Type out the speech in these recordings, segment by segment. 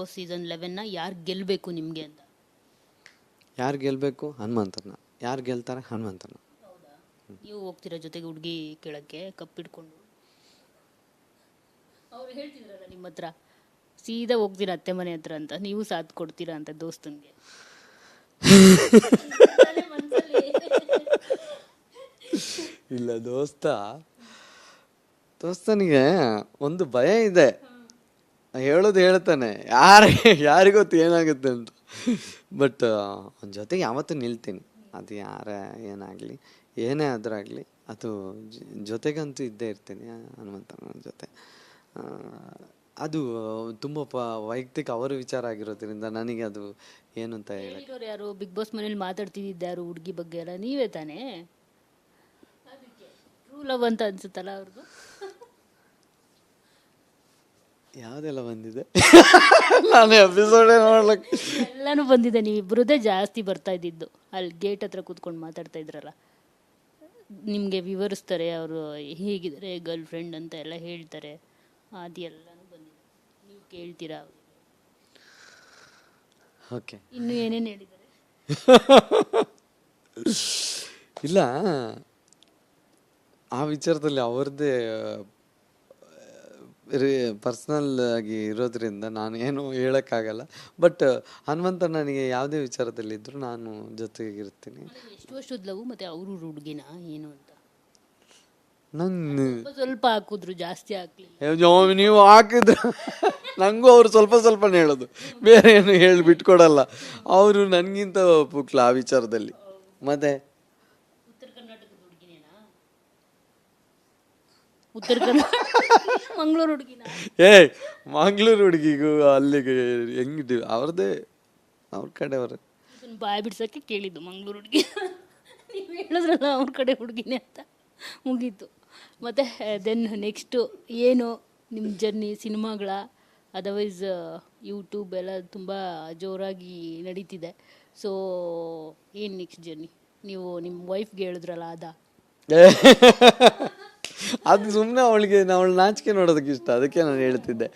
Boss season ಲೆವೆನ್ನ ಯಾರು ಗೆಲ್ಲಬೇಕು ನಿಮಗೆ ಅಂತ? ಯಾರು ಗೆಲ್ಲಬೇಕು ಹನುಮಂತನ ಯಾರು ಗೆಲ್ತಾರೆ? ಹನುಮಂತನ ನೀವು ಹೋಗ್ತೀರಾ ಜೊತೆಗೆ ಹುಡುಗಿ ಕೇಳಕ್ಕೆ? ಇಟ್ಕೊಂಡು ಅವ್ರು ಹೇಳ್ತಿದ್ರಲ್ಲ ನಿಮ್ಮ ಹತ್ರ ಸೀದಾ ಹೋಗ್ತೀರಾ ಅತ್ತೆ ಮನೆ ಹತ್ರ ಅಂತ? ನೀವು ಸಾಥ್ ಕೊಡ್ತೀರಾ ಅಂತ ದೋಸ್ತನ್ಗೆ? ಇಲ್ಲ ದೋಸ್ತ. ದೋಸ್ತನಿಗೆ ಒಂದು ಭಯ ಇದೆ. ಹೇಳೋದು ಹೇಳ್ತಾನೆ. ಯಾರ ಯಾರಿಗೊತ್ತು ಏನಾಗುತ್ತೆ ಅಂತ. ಬಟ್ ಅವನ ಜೊತೆಗೆ ಯಾವತ್ತೂ ನಿಲ್ತೀನಿ. ಅದು ಯಾರೇ ಏನಾಗಲಿ ಏನೇ ಆದ್ರಾಗಲಿ ಅದು ಜೊತೆಗಂತೂ ಇದ್ದೇ ಇರ್ತೀನಿ ಹನುಮಂತನ ಜೊತೆ. ಅದು ತುಂಬ ಪ ವೈಯಕ್ತಿಕ ಅವರ ವಿಚಾರ ಆಗಿರೋದ್ರಿಂದ ನನಗೆ ಅದು ಏನು ಅಂತ ಹೇಳಿ ಯಾರು ಬಿಗ್ ಬಾಸ್ ಮನೇಲಿ ಮಾತಾಡ್ತಿದ್ದ ಯಾರು ಹುಡುಗಿ ಬಗ್ಗೆ ಎಲ್ಲ ನೀವೇ ತಾನೇ? ಟ್ರೂ ಲವ್ ಅಂತ ಅನ್ಸುತ್ತಲ್ಲ ಅವ್ರದ್ದು ಯಾವುದೆಲ್ಲ ಬಂದಿದೆ? ನಾನು ಎಪಿಸೋಡ್ ನೋಡ್ಲಿಕ್ಕೆ. ಎಲ್ಲಾನು ಬಂದಿದೆ ನೀವಿಬ್ಬರದೇ ಜಾಸ್ತಿ ಬರ್ತಾ ಇದ್ದಿದ್ದು. ಅಲ್ಲಿ ಗೇಟ್ ಹತ್ರ ಕೂತ್ಕೊಂಡು ಮಾತಾಡ್ತಾ ಇದ್ರಲ್ಲ. ನಿಮಗೆ ವಿವರಿಸ್ತಾರೆ ಅವರು ಹೇಗಿದ್ದಾರೆ ಗರ್ಲ್ ಫ್ರೆಂಡ್ ಅಂತ ಎಲ್ಲ ಹೇಳ್ತಾರೆ. ಅದೆಲ್ಲನೂ ಬಂದಿದೆ. ನೀವು ಕೇಳ್ತೀರಾ? ಓಕೆ. ಇನ್ನು ಏನೇನು ಹೇಳಿದ್ದಾರೆ? ಇಲ್ಲ ಆ ವಿಚಾರದಲ್ಲಿ ಅವ್ರದ್ದೇ ಪರ್ಸ್ನಲ್ ಆಗಿ ಇರೋದ್ರಿಂದ ನಾನು ಏನು ಹೇಳೋಕ್ಕಾಗಲ್ಲ. ಬಟ್ ಹನುಮಂತ ನನಗೆ ಯಾವುದೇ ವಿಚಾರದಲ್ಲಿದ್ದರೂ ನಾನು ಜೊತೆಗಿರ್ತೀನಿ. ಎಷ್ಟು ವರ್ಷದ ಲವ್ ಮತ್ತೆ ಅವರು ಹುಡುಗಿನ ಏನು ಅಂತ? ನನ್ನ ಸ್ವಲ್ಪ ಹಾಕಿದ್ರು ಜಾಸ್ತಿ ಹಾಕಲಿ ನೀವು ಹಾಕಿದ್ರು ನಂಗೂ ಅವ್ರು ಸ್ವಲ್ಪ ಸ್ವಲ್ಪನೇ ಹೇಳೋದು. ಬೇರೆ ಏನು ಹೇಳಿ ಬಿಟ್ಕೊಡಲ್ಲ ಅವರು ನನಗಿಂತ ಪುಕ್ಲ ಆ ವಿಚಾರದಲ್ಲಿ. ಮತ್ತೆ ಉತ್ತರ ಮಂಗಳೂರು ಹುಡುಗಿನ. ಏ ಮಂಗಳೂರು ಹುಡುಗಿಗೂ ಅಲ್ಲಿಗೆ ಹೆಂಗ್ ಅವ್ರದ್ದೇ ಅವ್ರ ಕಡೆಯವ್ರ. ಇದನ್ನ ಬಾಯ್ ಬಿಡ್ಸಕ್ಕೆ ಕೇಳಿದ್ದು ಮಂಗಳೂರು ಹುಡುಗಿ. ನೀವು ಹೇಳಿದ್ರಲ್ಲ ಅವ್ರ ಕಡೆ ಹುಡುಗಿನೇ ಅಂತ. ಮುಗೀತು. ಮತ್ತೆ ದೆನ್ ನೆಕ್ಸ್ಟು ಏನು? ನಿಮ್ಮ ಜರ್ನಿ ಸಿನಿಮಾಗಳ ಅದರ್ವೈಸ್ ಯೂಟ್ಯೂಬ್ ಎಲ್ಲ ತುಂಬ ಜೋರಾಗಿ ನಡೀತಿದೆ. ಸೊ ಏನು ನೆಕ್ಸ್ಟ್ ಜರ್ನಿ ನೀವು ನಿಮ್ಮ ವೈಫ್ಗೆ ಹೇಳಿದ್ರಲ್ಲ ಅದ ಅದು ಸುಮ್ಮನೆ ಅವಳಿಗೆ ಅವಳು ನಾಚಿಕೆ ನೋಡೋದಕ್ಕೆ ಇಷ್ಟ. ಅದಕ್ಕೆ ನಾನು ಹೇಳ್ತಿದ್ದೆ.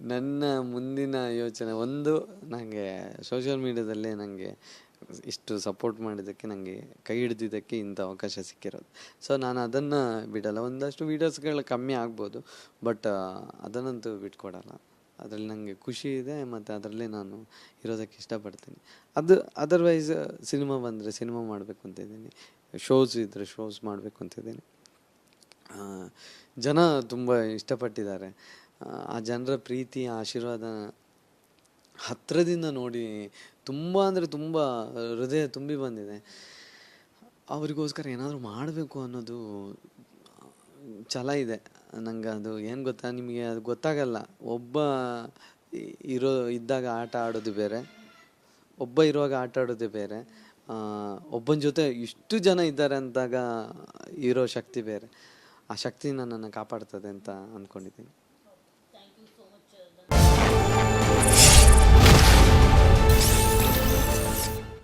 ನನ್ನ ಮುಂದಿನ ಯೋಚನೆ, ಒಂದು ನನಗೆ ಸೋಷಿಯಲ್ ಮೀಡ್ಯಾದಲ್ಲಿ ನನಗೆ ಇಷ್ಟು ಸಪೋರ್ಟ್ ಮಾಡಿದ್ದಕ್ಕೆ ನನಗೆ ಕೈ ಹಿಡಿದಿದ್ದಕ್ಕೆ ಇಂಥ ಅವಕಾಶ ಸಿಕ್ಕಿರೋದು. ಸೊ ನಾನು ಅದನ್ನು ಬಿಡಲ್ಲ. ಒಂದಷ್ಟು ವೀಡಿಯೋಸ್ಗಳು ಕಮ್ಮಿ ಆಗ್ಬೋದು ಬಟ್ ಅದನ್ನಂತೂ ಬಿಟ್ಕೊಡಲ್ಲ. ಅದರಲ್ಲಿ ನನಗೆ ಖುಷಿ ಇದೆ ಮತ್ತು ಅದರಲ್ಲೇ ನಾನು ಇರೋದಕ್ಕೆ ಇಷ್ಟಪಡ್ತೀನಿ. ಅದು ಅದರ್ವೈಸ್ ಸಿನಿಮಾ ಬಂದರೆ ಸಿನಿಮಾ ಮಾಡಬೇಕು ಅಂತ ಇದ್ದೀನಿ. ಶೋಸ್ ಇದ್ದರೆ ಶೋಸ್ ಮಾಡಬೇಕು ಅಂತಿದ್ದೀನಿ ಜನ ತುಂಬ ಇಷ್ಟಪಟ್ಟಿದ್ದಾರೆ. ಆ ಜನರ ಪ್ರೀತಿ, ಆಶೀರ್ವಾದ ಹತ್ತಿರದಿಂದ ನೋಡಿ ತುಂಬ ಅಂದರೆ ತುಂಬ ಹೃದಯ ತುಂಬಿ ಬಂದಿದೆ. ಅವರಿಗೋಸ್ಕರ ಏನಾದರೂ ಮಾಡಬೇಕು ಅನ್ನೋದು ಛಲ ಇದೆ. ನಂಗೆ ಅದು ಏನು ಗೊತ್ತಾ, ನಿಮಗೆ ಅದು ಗೊತ್ತಾಗಲ್ಲ. ಒಬ್ಬ ಇರೋ, ಇದ್ದಾಗ ಆಟ ಆಡೋದು ಬೇರೆ, ಒಬ್ಬ ಇರುವಾಗ ಆಟ ಆಡೋದು ಬೇರೆ ಒಬ್ಬನ ಜೊತೆ ಇಷ್ಟು ಜನ ಇದ್ದಾರೆ ಅಂದಾಗ ಇರೋ ಶಕ್ತಿ ಬೇರೆ. ಆ ಶಕ್ತಿ ನನ್ನನ್ನು ಕಾಪಾಡ್ತದೆ ಅಂತ ಅಂದ್ಕೊಂಡಿದ್ದೀನಿ